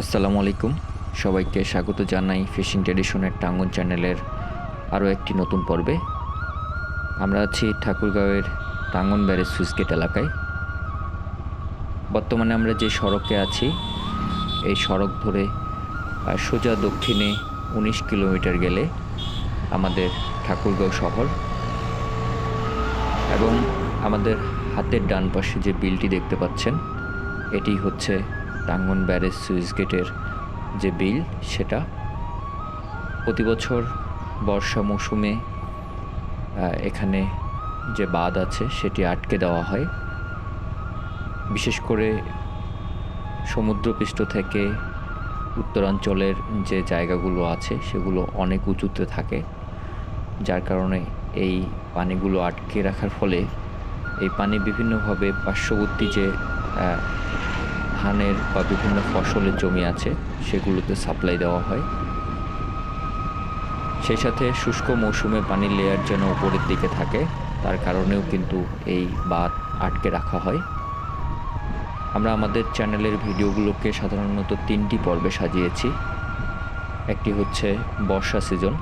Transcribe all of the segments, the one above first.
আসসালামু আলাইকুম। সবাইকে স্বাগত জানাই ফিশিং ট্রেডিশনের টাঙ্গন চ্যানেলের আরও একটি নতুন পর্বে। আমরা আছি ঠাকুরগাঁওয়ের টাঙ্গন ব্যারেজ সুইচগেট এলাকায়। বর্তমানে আমরা যে সড়কে আছি, এই সড়ক ধরে সোজা দক্ষিণে উনিশ কিলোমিটার গেলে আমাদের ঠাকুরগাঁও শহর এবং আমাদের হাতের ডান পাশে যে বিলটি দেখতে পাচ্ছেন, এটি হচ্ছে টাঙ্গন ব্যারেজ সুইচ গেটের যে বিল, সেটা প্রতি বছর বর্ষা মৌসুমে এখানে যে বাঁধ আছে, সেটি আটকে দেওয়া হয়। বিশেষ করে সমুদ্রপৃষ্ঠ থেকে উত্তরাঞ্চলের যে জায়গাগুলো আছে, সেগুলো অনেক উঁচুতে থাকে, যার কারণে এই পানিগুলো আটকে রাখার ফলে এই পানি বিভিন্নভাবে পার্শ্ববর্তী যে ধানের বা বিভিন্ন ফসলের জমি আছে, সেগুলোতে সাপ্লাই দেওয়া হয়। সেই সাথে শুষ্ক মৌসুমে পানির লেয়ার যেন উপরের দিকে থাকে, তার কারণেও কিন্তু এই বাঁধ আটকে রাখা হয়। আমরা আমাদের চ্যানেলের ভিডিওগুলোকে সাধারণত তিনটি পর্বে সাজিয়েছি। একটি হচ্ছে বর্ষা সিজন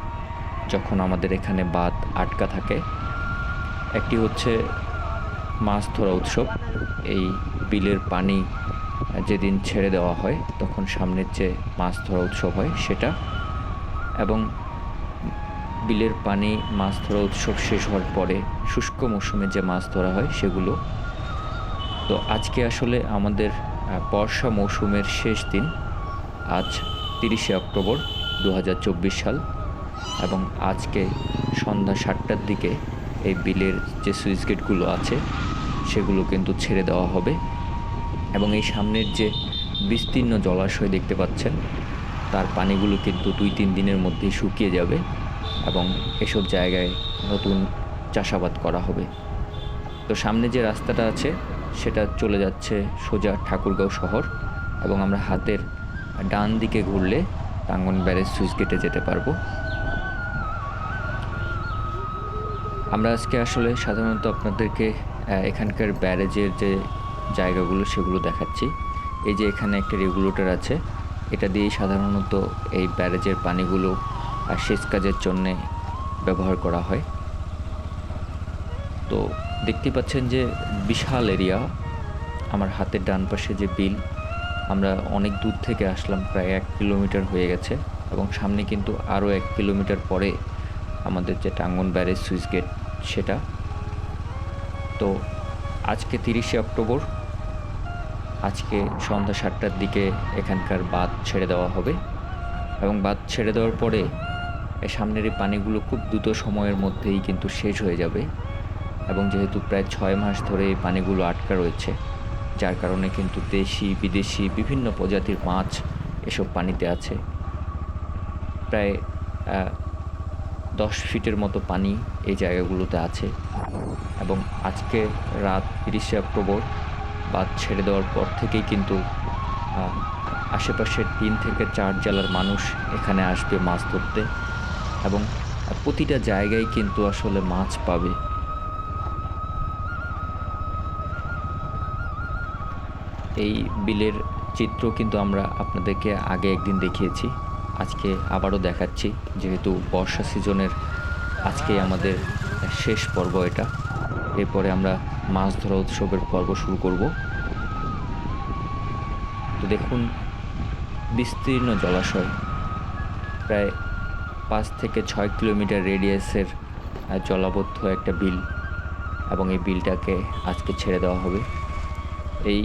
যখন আমাদের এখানে বাঁধ আটকা থাকে। একটি হচ্ছে মাছ ধরা উৎসব, এই বিলের পানি যেদিন ছেড়ে দেওয়া হয়, তখন সামনের যে মাছ ধরা উৎসব হয়, সেটা। এবং বিলের পানি মাছ ধরা উৎসব শেষ হওয়ার পরে শুষ্ক মৌসুমে যে মাছ ধরা হয়, সেগুলো। তো আজকে আসলে আমাদের বর্ষা মৌসুমের শেষ দিন, আজ তিরিশে অক্টোবর দু হাজার চব্বিশ সাল। এবং আজকে সন্ধ্যা সাতটার দিকে এই বিলের যে সুইচ গেটগুলো আছে, সেগুলো কিন্তু ছেড়ে দেওয়া হবে। এবং এই সামনের যে বিস্তীর্ণ জলাশয় দেখতে পাচ্ছেন, তার পানিগুলো কিন্তু দুই তিন দিনের মধ্যেই শুকিয়ে যাবে এবং এসব জায়গায় নতুন চাষাবাদ করা হবে। তো সামনে যে রাস্তাটা আছে, সেটা চলে যাচ্ছে সোজা ঠাকুরগাঁও শহর এবং আমরা হাতের ডান দিকে ঘুরলে টাঙ্গন ব্যারেজ সুইচ গেটে যেতে পারব। আমরা আজকে আসলে সাধারণত আপনাদেরকে এখানকার ব্যারেজের যে জায়গাগুলো সেগুলো দেখাচ্ছি। এই যে এখানে একটা রেগুলেটর আছে। এটা দিয়েই সাধারণত এই ব্যারেজের পানিগুলো আহ, সেচ কাজের জন্যে ব্যবহার করা হয়। তো দেখতে পাচ্ছেন যে বিশাল এরিয়া। আমার হাতের ডান পাশে যে বিল আমরা অনেক দূর থেকে আসলাম প্রায় এক কিলোমিটার হয়ে গেছে এবং সামনে কিন্তু আরও এক কিলোমিটার পরে আমাদের যে টাঙ্গন ব্যারেজ সুইচ গেট সেটা। তো আজকে তিরিশে অক্টোবর আজকে সন্ধ্যা সাতটার দিকে এখানকার বাঁধ ছেড়ে দেওয়া হবে এবং বাঁধ ছেড়ে দেওয়ার পরে সামনের এই পানিগুলো খুব দ্রুত সময়ের মধ্যেই কিন্তু শেষ হয়ে যাবে এবং যেহেতু প্রায় ছয় মাস ধরে এই পানিগুলো আটকা রয়েছে, যার কারণে কিন্তু দেশি, বিদেশি, বিভিন্ন প্রজাতির মাছ এসব পানিতে আছে। প্রায় দশ ফিটের মতো পানি এই জায়গাগুলোতে আছে এবং আজকে রাত তিরিশে অক্টোবর বাদ ছেড়ে দেওয়ার পর থেকেই কিন্তু আশেপাশের তিন থেকে চার জেলার মানুষ এখানে আসবে মাছ ধরতে এবং প্রতিটা জায়গায় কিন্তু আসলে মাছ পাবে। এই বিলের চিত্র কিন্তু আমরা আপনাদেরকে আগে একদিন দেখিয়েছি, আজকে আবারও দেখাচ্ছি, যেহেতু বর্ষা সিজনের আজকে আমাদের শেষ পর্ব এটা। এরপরে আমরা মাছ ধরা উৎসবের পর্ব শুরু করব। তো দেখুন, বিস্তীর্ণ জলাশয়, প্রায় পাঁচ থেকে ছয় কিলোমিটার রেডিয়াসের জলাবদ্ধ একটা বিল এবং এই বিলটাকে আজকে ছেড়ে দেওয়া হবে। এই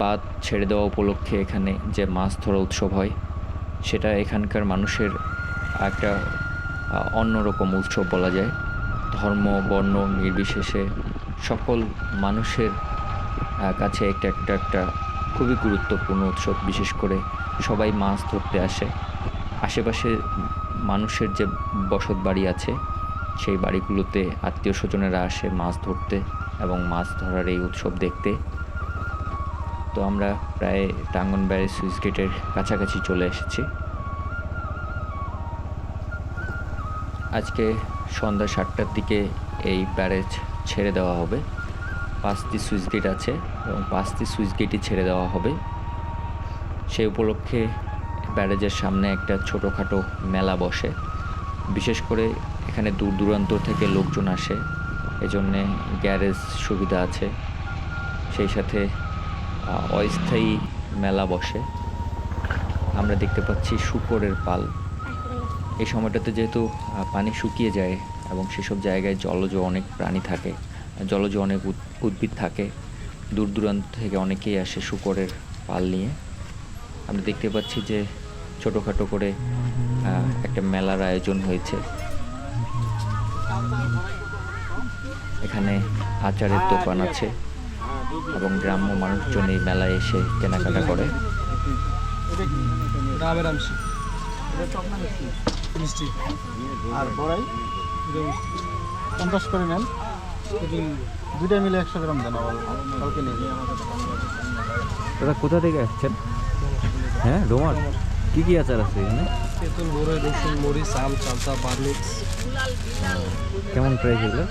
বাঁধ ছেড়ে দেওয়া উপলক্ষে এখানে যে মাছ ধরা উৎসব হয়, সেটা এখানকার মানুষের একটা অন্যরকম উৎসব বলা যায়। ধর্ম, বর্ণ নির্বিশেষে সকল মানুষের কাছে একটা একটা একটা খুবই গুরুত্বপূর্ণ উৎসব, বিশেষ করে সবাই মাছ ধরতে আসে। আশেপাশে মানুষের যে বসত বাড়ি আছে, সেই বাড়িগুলোতে আত্মীয় স্বজনেরা আসে মাছ ধরতে এবং মাছ ধরার এই উৎসব দেখতে। তো আমরা প্রায় টাঙ্গন ব্যারেজ সুইচ গেটের কাছাকাছি চলে এসেছি। আজকে সন্ধ্যা সাতটার দিকে এই ব্যারেজ ছেড়ে দেওয়া হবে। পাঁচটি সুইচ গেট আছে এবং পাঁচটি সুইচ গেটই ছেড়ে দেওয়া হবে। সেই উপলক্ষে ব্যারেজের সামনে একটা ছোটোখাটো মেলা বসে। বিশেষ করে এখানে দূর দূরান্ত থেকে লোকজন আসে। এজন্যে গ্যারেজ সুবিধা আছে। সেই সাথে অস্থায়ী মেলা বসে। আমরা দেখতে পাচ্ছি শুকরের পাল। এই সময়টাতে যেহেতু পানি শুকিয়ে যায় এবং সেসব জায়গায় জলজ অনেক প্রাণী থাকে, জলজ অনেক উদ- উদ্ভিদ থাকে। দূর দূরান্ত থেকে অনেকেই আসে শুকরের পাল নিয়ে। আমরা দেখতে পাচ্ছি যে ছোটোখাটো করে একটা মেলার আয়োজন হয়েছে। এখানে আচারের দোকান আছে এবং গ্রাম্য মানুষজন এই মেলায় এসে কেনাকাটা করে। আর পঞ্চাশ করে নেন দুইটা মিলে একশো গ্রাম দেন আবার কালকে নিয়ে। দাদা কোথা থেকে আসছেন? হ্যাঁ ডোমার কি কি আচার আছে এখানে? তেঁতুল বড়ই রসুন মরিচ আম চালতা কেমন প্রাইস এগুলো?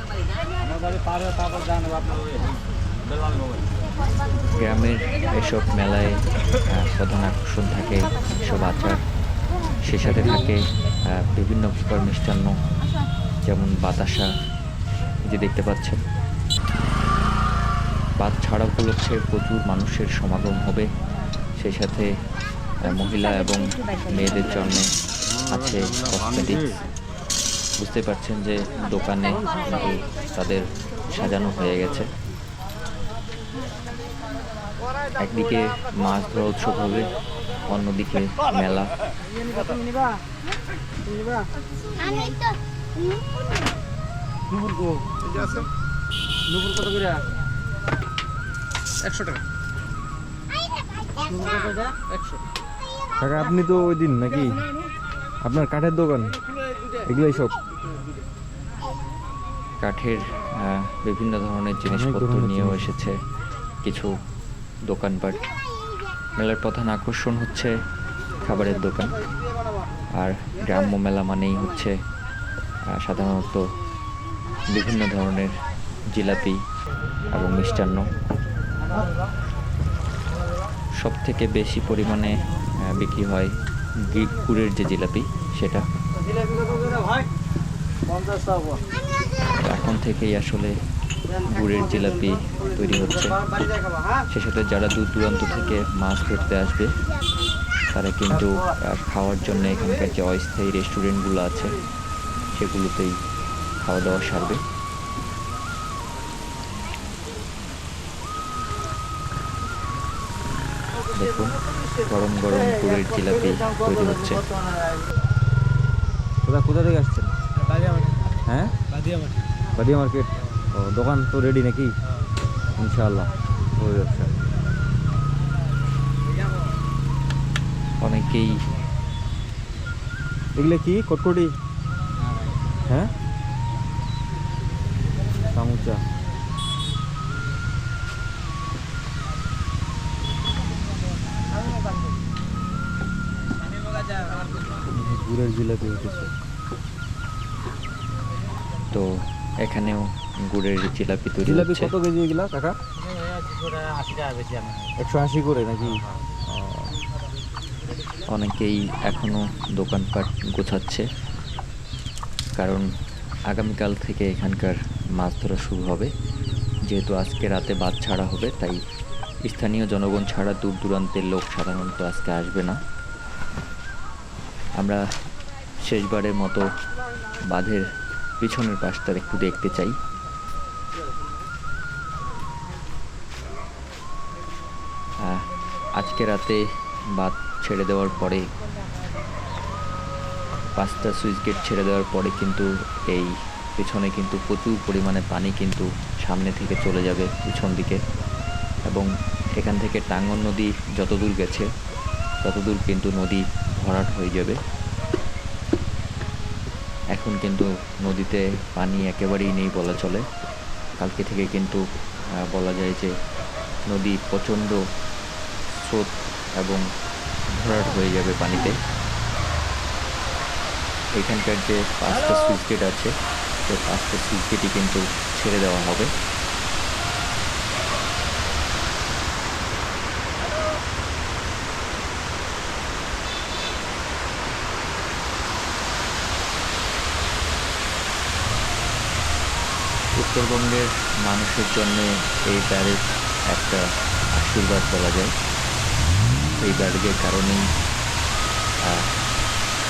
গ্রামের এসব মেলায় প্রধান আকর্ষণ থাকে এসব আচার সে সাথে থাকে বিভিন্ন প্রকার মিষ্টান্ন। যেমন বাতাসা যে দেখতে পাচ্ছেন। বাদ ছাড়া উপলক্ষে প্রচুর মানুষের সমাগম হবে। সেই সাথে মহিলা এবং মেয়েদের জন্য আছে কসমেটিক্স বুঝতে পারছেন যে দোকানে তাদের সাজানো হয়ে গেছে। একদিকে মাছ ধরা উৎসব হবে, অন্যদিকে মেলা। নুপুর কত করে? একশো টাকা। একশো। কাকা আপনি তো ওই দিন নাকি? আপনার কাঠের দোকান? এগুলোই সব। কাঠের আহ, বিভিন্ন ধরনের জিনিসপত্র নিয়েও এসেছে। কিছু দোকানপাট। মেলার প্রধান আকর্ষণ হচ্ছে খাবারের দোকান। আর গ্রাম্য মেলা মানেই হচ্ছে সাধারণত বিভিন্ন ধরনের জিলাপি এবং মিষ্টান্ন। সব থেকে বেশি পরিমাণে বিক্রি হয় গুড়ের যে জিলাপি, সেটা। এখন থেকেই আসলে গুড়ের জিলাপি তৈরি হচ্ছে। সে সাথে যারা দূর দূরান্ত থেকে মাছ ধরতে আসবে, তারা কিন্তু খাওয়ার জন্য এখানকার যে অস্থায়ী রেস্টুরেন্টগুলো আছে সেগুলোতেই খাওয়া দাওয়া সারবে। দেখুন গরম গরম গুড়ের জিলাপি তৈরি হচ্ছে। দাদা কোথা থেকে আসছেন? হ্যাঁ? বাদিয়া মার্কেট। ও দোকান তো রেডি নাকি? ইনশাআল্লাহ হয়ে যাচ্ছে অনেকেই এগুলো কি? কটকটি? হ্যাঁ? সামুচা গুড়ের জিলাপি উঠেছে। তো এখানেও গুড়ের জিলাপি তৈরি জিলাপি কত কেজি এগুলা কাকা? একশো আশি করে নাকি? অনেকেই এখনও দোকানপাট গোছাচ্ছে। কারণ আগামীকাল থেকে এখানকার মাছ ধরা শুরু হবে। যেহেতু আজকে রাতে বাদ ছাড়া হবে, তাই স্থানীয় জনগণ ছাড়া দূর দূরান্তের লোক সাধারণত আজকে আসবে না। আমরা শেষবারের মতো বাঁধের পিছনের পাশটা একটু দেখতে চাই। আজকে রাতে বাদ ছেড়ে দেওয়ার পরে পাঁচটা সুইচ গেট ছেড়ে দেওয়ার পরে কিন্তু এই পিছনে কিন্তু প্রচুর পরিমাণে পানি কিন্তু সামনে থেকে চলে যাবে পিছন দিকে। এবং এখান থেকে টাঙ্গন নদী যতদূর গেছে, ততদূর কিন্তু নদী ভরাট হয়ে যাবে। এখন কিন্তু নদীতে পানি একেবারেই নেই বলা চলে। কালকে থেকে কিন্তু বলা যায় যে নদী প্রচণ্ড স্রোত এবং ভরাট হয়ে যাবে পানিতে। এখানকার যে পাঁচটা সুইচ গেট আছে সেই পাঁচটা সুইচ গেটই কিন্তু ছেড়ে দেওয়া হবে। উত্তরবঙ্গের মানুষের জন্য এই ব্যারেজ একটা আশীর্বাদ বলা যায়। এই ব্যারেজের কারণেই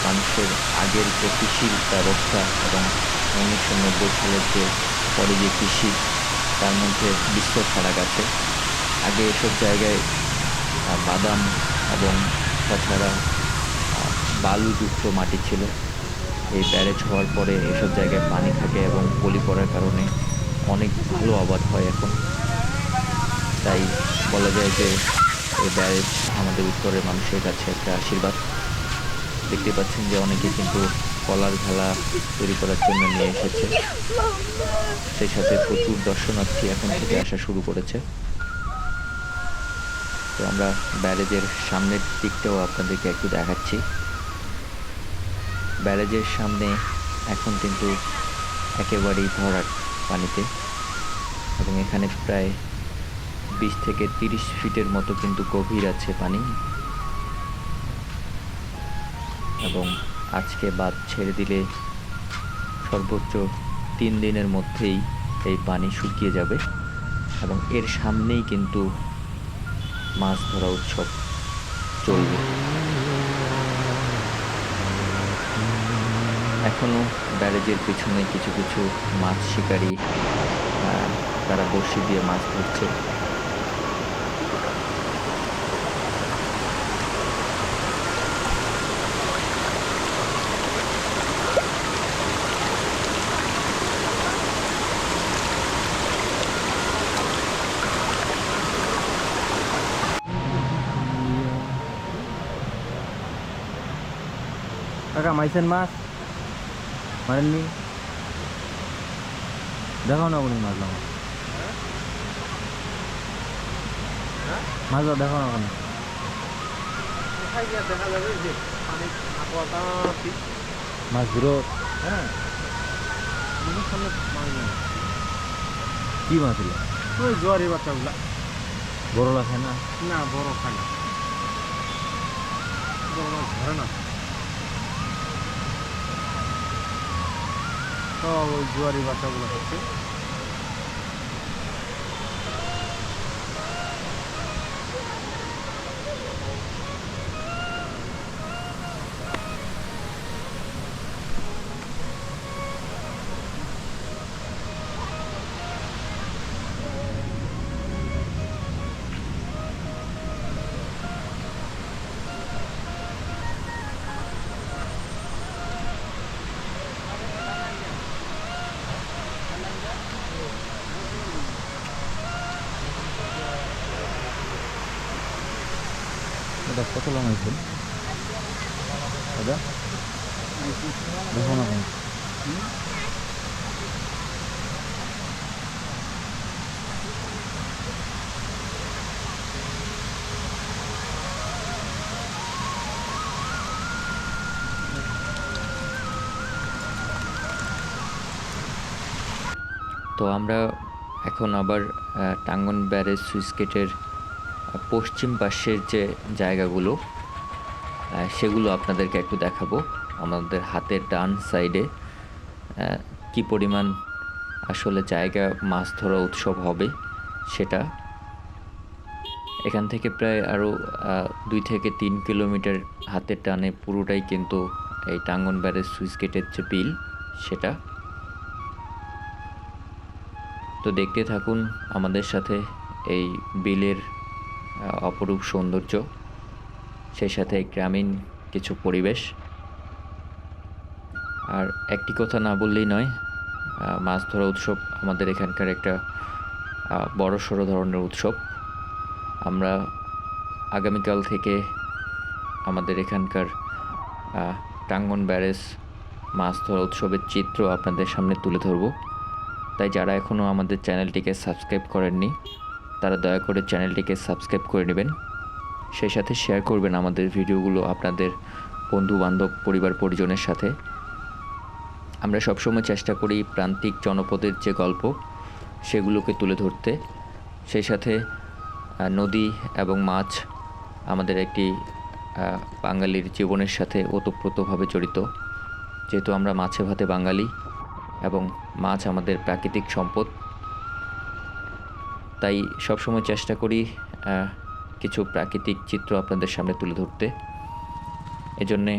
মানুষের আগের যে কৃষির ব্যবস্থা এবং উনিশশো নব্বই সালের যে পরে যে কৃষি, তার মধ্যে বিশ্ব ছাড়া গেছে আগে এসব জায়গায় বাদাম এবং তাছাড়া বালুযুক্ত মাটি ছিল। এই ব্যারেজ হওয়ার পরে এসব জায়গায় পানি থাকে এবং পলি পড়ার কারণে অনেক ভালো আবাদ হয় এখন। তাই বলা যায় যে এই ব্যারেজ আমাদের উত্তরের মানুষের কাছে একটা আশীর্বাদ। দেখতে পাচ্ছেন যে অনেকে কিন্তু কলার ভেলা তৈরি করার জন্য নিয়ে এসেছে। সেই সাথে প্রচুর দর্শনার্থী এখন থেকে আসা শুরু করেছে। তো আমরা ব্যারেজের সামনের দিকটাও আপনাদেরকে একটু দেখাচ্ছি। ব্যারেজের সামনে এখন কিন্তু একেবারেই ভরাট পানিতে এবং এখানে প্রায় বিশ থেকে তিরিশ ফিটের মতো কিন্তু গভীর আছে পানি। এবং আজকে বাদ ছেড়ে দিলে সর্বোচ্চ তিন দিনের মধ্যেই এই পানি শুকিয়ে যাবে এবং এর সামনেই কিন্তু মাছ ধরা উৎসব চলবে। এখনও ব্যারেজের পিছনে কিছু কিছু মাছ শিকারী তারা বড়শি দিয়ে মাছ ধরছে। কাকা মাইছেন মাছ? মারেননি? দেখাও না আপনি মাছ আমার। মাছ দেখাও না যে মাছ ধরো। হ্যাঁ কি মাছ ওই জোয়ারি বাচ্চাগুলা বড় লাগে না? না, বড় খায় না। বড় মাছ ধরে না। জোয়ারি বাচ্চাগুলো হচ্ছে এটা কত লং হয়েছে? না তো আমরা এখন আবার টাঙ্গন ব্যারেজ সুইচ গেটের পশ্চিম পাশের যে জায়গাগুলো সেগুলো আপনাদেরকে একটু দেখাবো। আমাদের হাতের ডান সাইডে কি পরিমাণ আসলে জায়গা মাছ ধরা উৎসব হবে সেটা। এখান থেকে প্রায় আরও দুই থেকে তিন কিলোমিটার হাতের টানে পুরোটাই কিন্তু এই টাঙ্গন ব্যারেজ সুইচ গেটের যে বিল, সেটা। তো দেখতে থাকুন আমাদের সাথে এই বিলের অপরূপ সৌন্দর্য, সেই সাথে গ্রামীণ কিছু পরিবেশ। আর একটি কথা না বললেই নয় মাছ ধরা উৎসব আমাদের এখানকার একটা বড় সড়ো ধরনের উৎসব। আমরা আগামীকাল থেকে আমাদের এখানকার টাঙ্গন ব্যারেজ মাছ ধরা উৎসবের চিত্র আপনাদের সামনে তুলে ধরবো। তাই যারা এখনও আমাদের চ্যানেলটিকে সাবস্ক্রাইব করেননি তারা দয়া করে চ্যানেলটিকে সাবস্ক্রাইব করে নেবেন। সেই সাথে শেয়ার করবেন আমাদের ভিডিওগুলো আপনাদের বন্ধু বান্ধব পরিবার, পরিজনের সাথে। আমরা সবসময় চেষ্টা করি প্রান্তিক জনপদের যে গল্প, সেগুলোকে তুলে ধরতে। সেই সাথে নদী এবং মাছ আমাদের একটি বাঙালির জীবনের সাথে ওতপ্রোতভাবে জড়িত। যেহেতু আমরা মাছে ভাতে বাঙালি এবং মাছ আমাদের প্রাকৃতিক সম্পদ তাই সবসময় চেষ্টা করি কিছু প্রাকৃতিক চিত্র আপনাদের সামনে তুলে ধরতে। এজন্যে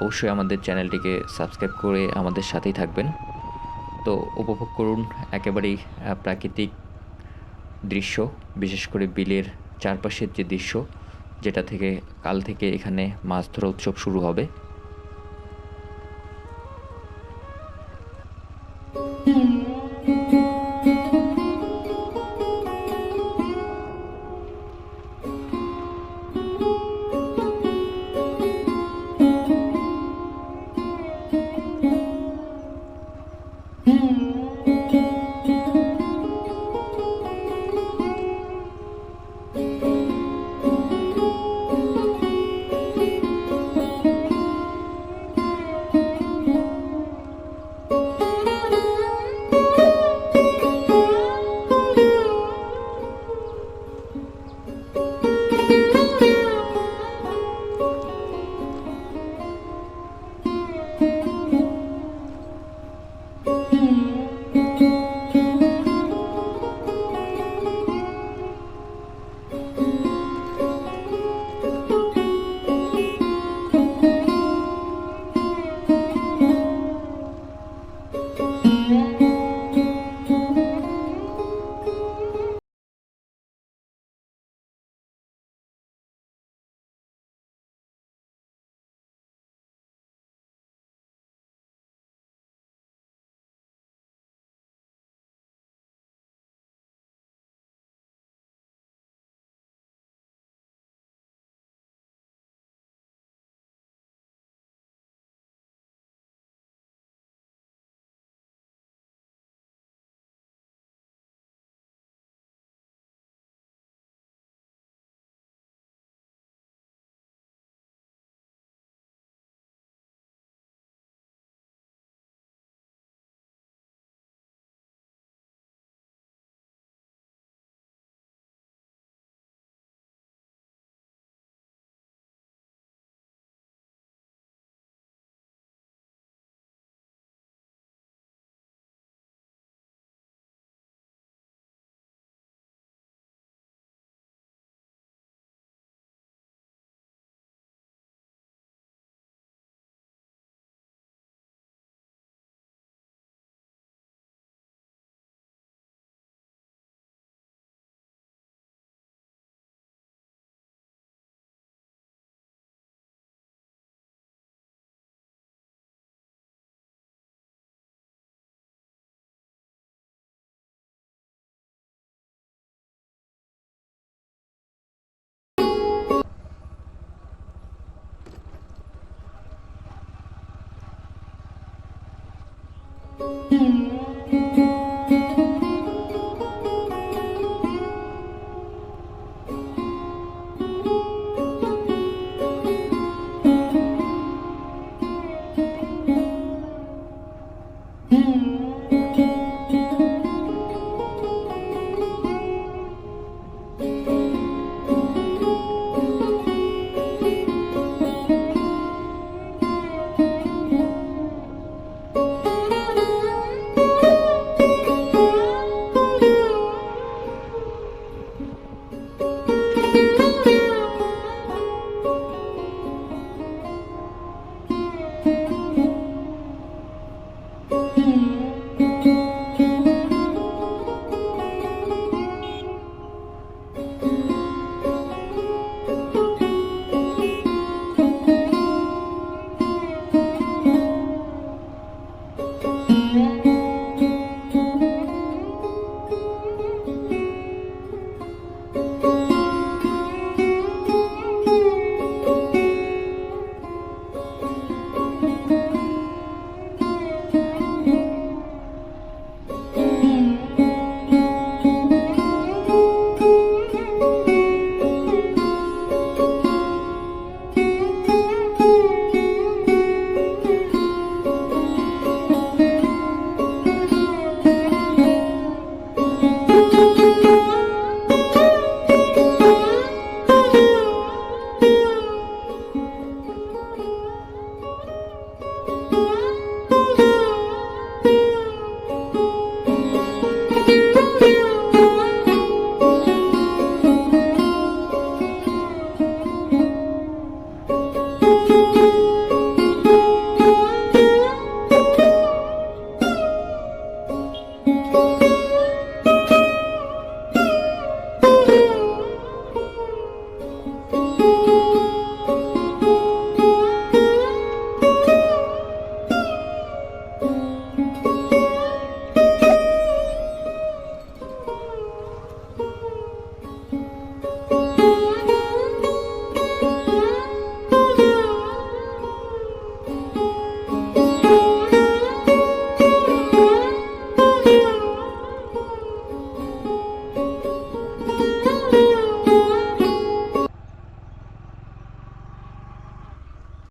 অবশ্যই আমাদের চ্যানেলটিকে সাবস্ক্রাইব করে আমাদের সাথেই থাকবেন। তো উপভোগ করুন একেবারেই প্রাকৃতিক দৃশ্য, বিশেষ করে বিলের চারপাশের যে দৃশ্য, যেটা থেকে, কাল থেকে এখানে মাছ ধরা উৎসব শুরু হবে। Mm-hmm.